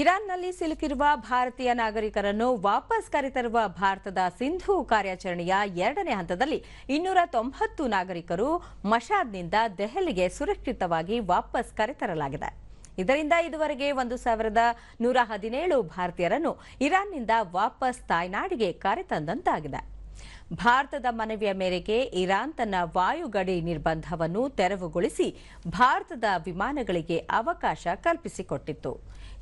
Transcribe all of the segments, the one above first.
ಇರಾನ್ನಲ್ಲಿ ಸಿಲುಕಿರುವ ಭಾರತೀಯ ನಾಗರಿಕರನ್ನು ವಾಪಸ್ ಕರೆತರುವ ಭಾರತದ ಸಿಂಧು ಕಾರ್ಯಾಚರಣೆಯ ಎರಡನೇ ಹಂತದಲ್ಲಿ ಇನ್ನೂರ ತೊಂಬತ್ತು ನಾಗರಿಕರು ಮಶಾದ್ನಿಂದ ದೆಹಲಿಗೆ ಸುರಕ್ಷಿತವಾಗಿ ವಾಪಸ್ ಕರೆತರಲಾಗಿದೆ. ಇದರಿಂದ ಇದುವರೆಗೆ ಒಂದು ಸಾವಿರದ ನೂರ ಹದಿನೇಳು ಭಾರತೀಯರನ್ನು ಇರಾನ್ನಿಂದ ವಾಪಸ್ ತಾಯ್ನಾಡಿಗೆ ಕರೆತಂದಂತಾಗಿದೆ. ಭಾರತದ ಮನವಿಯ ಮೇರೆಗೆ ಇರಾನ್ ತನ್ನ ವಾಯುಗಡಿ ನಿರ್ಬಂಧವನ್ನು ತೆರವುಗೊಳಿಸಿ ಭಾರತದ ವಿಮಾನಗಳಿಗೆ ಅವಕಾಶ ಕಲ್ಪಿಸಿಕೊಟ್ಟಿತ್ತು.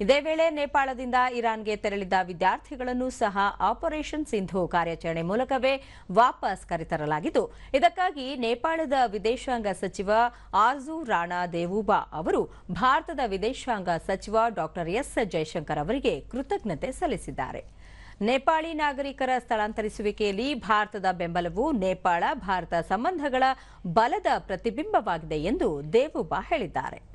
ಇದೇ ವೇಳೆ ನೇಪಾಳದಿಂದ ಇರಾನ್ಗೆ ತೆರಳಿದ ವಿದ್ಯಾರ್ಥಿಗಳನ್ನು ಸಹ ಆಪರೇಷನ್ ಸಿಂಧು ಕಾರ್ಯಾಚರಣೆ ಮೂಲಕವೇ ವಾಪಸ್ ಕರೆತರಲಾಗಿದ್ದು ಇದಕ್ಕಾಗಿ ನೇಪಾಳದ ವಿದೇಶಾಂಗ ಸಚಿವ ಆರ್ಜು ರಾಣಾ ದೇವೂಬಾ ಅವರು ಭಾರತದ ವಿದೇಶಾಂಗ ಸಚಿವ ಡಾಕ್ಟರ್ ಎಸ್. ಜೈಶಂಕರ್ ಅವರಿಗೆ ಕೃತಜ್ಞತೆ ಸಲ್ಲಿಸಿದ್ದಾರೆ. ನೇಪಾಳಿ ನಾಗರಿಕರ ಸ್ಥಳಾಂತರಿಸುವಿಕೆಯಲ್ಲಿ ಭಾರತದ ಬೆಂಬಲವು ನೇಪಾಳ ಭಾರತ ಸಂಬಂಧಗಳ ಬಲದ ಪ್ರತಿಬಿಂಬವಾಗಿದೆ ಎಂದು ದೇವುಬಾ ಹೇಳಿದ್ದಾರೆ.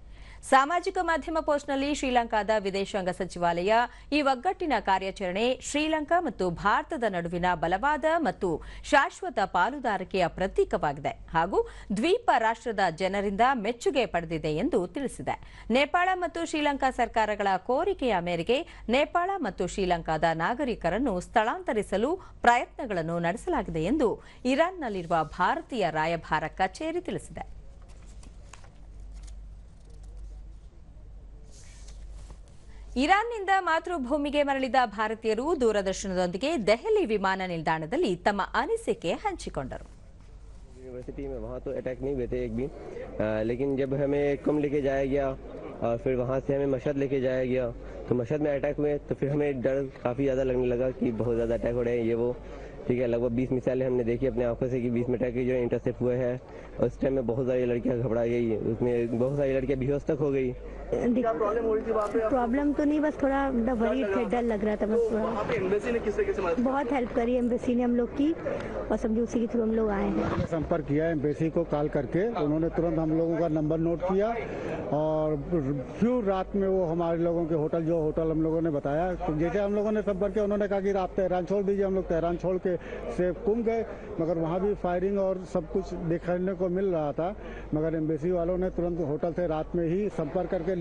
ಸಾಮಾಜಿಕ ಮಾಧ್ಯಮ ಪೋಸ್ಟ್ನಲ್ಲಿ ಶ್ರೀಲಂಕಾದ ವಿದೇಶಾಂಗ ಸಚಿವಾಲಯ ಈ ಒಗ್ಗಟ್ಟಿನ ಕಾರ್ಯಾಚರಣೆ ಶ್ರೀಲಂಕಾ ಮತ್ತು ಭಾರತದ ನಡುವಿನ ಬಲವಾದ ಮತ್ತು ಶಾಶ್ವತ ಪಾಲುದಾರಿಕೆಯ ಪ್ರತೀಕವಾಗಿದೆ ಹಾಗೂ ದ್ವೀಪ ರಾಷ್ಟ್ರದ ಜನರಿಂದ ಮೆಚ್ಚುಗೆ ಪಡೆದಿದೆ ಎಂದು ತಿಳಿಸಿದೆ. ನೇಪಾಳ ಮತ್ತು ಶ್ರೀಲಂಕಾ ಸರ್ಕಾರಗಳ ಕೋರಿಕೆಯ ಮೇರೆಗೆ ನೇಪಾಳ ಮತ್ತು ಶ್ರೀಲಂಕಾದ ನಾಗರಿಕರನ್ನು ಸ್ಥಳಾಂತರಿಸಲು ಪ್ರಯತ್ನಗಳನ್ನು ನಡೆಸಲಾಗಿದೆ ಎಂದು ಇರಾನ್ನಲ್ಲಿರುವ ಭಾರತೀಯ ರಾಯಭಾರ ಕಚೇರಿ ತಿಳಿಸಿದೆ. ಇರಾನ್ನಿಂದ ಮಾತೃಭೂಮಿಗೆ ಮರಳಿದ ಭಾರತೀಯರು ದೂರದರ್ಶನದೊಂದಿಗೆ ದೆಹಲಿ ವಿಮಾನ ನಿಲ್ದಾಣದಲ್ಲಿ ತಮ್ಮ ಅನಿಸಿಕೆ ಹಂಚಿಕೊಂಡರು यूनिवर्सिटी में वहाँ तो अटैक नहीं हुए थे एक भी अ, लेकिन जब हमें कुम लेके जाया गया और फिर वहाँ से हमें मशहद लेके जाया गया तो मशहद में अटैक हुए तो फिर हमें डर काफ़ी ज़्यादा लगने लगा कि बहुत ज़्यादा अटैक हो रहे हैं ये वो। ठीक है लगभग 20 मिसाइलें हमने देखी अपने आँखों से कि 20 में अटैक जो इंटरसेप्ट हुए हैं। और उस टाइम में बहुत सारी लड़कियाँ घबरा गई उसमें बहुत सारी लड़कियाँ बेहोश तक हो गई। प्रॉब्लम तो नहीं बस थोड़ा वरीड थे डर लग। रहा था बस थोड़ा। से मदद बहुत हेल्प करी एम्बेसी ने हम लोग की और समझो उसी के थ्रू हम लोग आए हैं। संपर्क किया एम्बेसी को कॉल करके उन्होंने तुरंत हम लोगों का नंबर नोट किया और फिर रात में वो हमारे लोगों के होटल, जो होटल हम लोगों ने बताया तो जैसे हम लोगों ने संपर्क किया उन्होंने कहा कि आप तेहरान छोड़ दीजिए, हम लोग तहरान छोड़ के से कुम गए, मगर वहाँ भी फायरिंग और सब कुछ देखने को मिल रहा था, मगर एम्बेसी वालों ने तुरंत होटल से रात में ही संपर्क करके